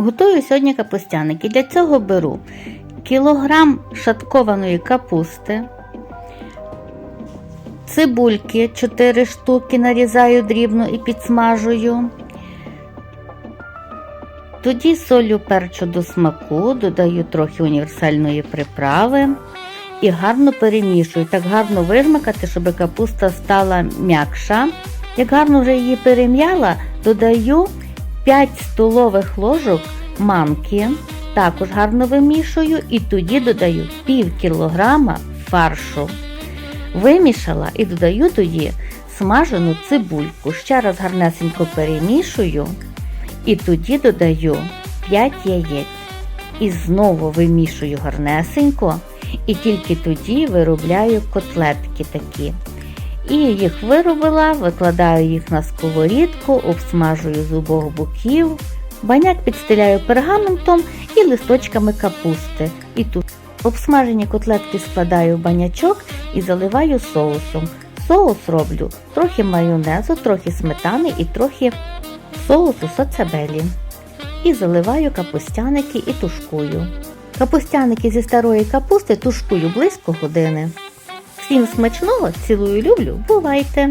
Готую сьогодні капустяники. Для цього беру кілограм шаткованої капусти, цибульки 4 штуки нарізаю дрібно і підсмажую. Тоді солю перчу до смаку, додаю трохи універсальної приправи і гарно перемішую. Так гарно вижмакати, щоб капуста стала м'якша. Як гарно вже її перем'яла, додаю 5 столових ложок манки, також гарно вимішую і тоді додаю пів кілограма фаршу. Вимішала і додаю тоді смажену цибульку. Ще раз гарнесенько перемішую і тоді додаю 5 яєць. І знову вимішую гарнесенько, і тільки тоді виробляю котлетки такі. І їх виробила, викладаю їх на сковорідку, обсмажую з обох боків. Баняк підстеляю пергаментом і листочками капусти. І тут обсмажені котлетки складаю в банячок і заливаю соусом. Соус роблю трохи майонезу, трохи сметани і трохи соусу соцебелі. І заливаю капустяники і тушкую. Капустяники зі старої капусти тушкую близько години. Всім смачного, цілую люблю, бувайте!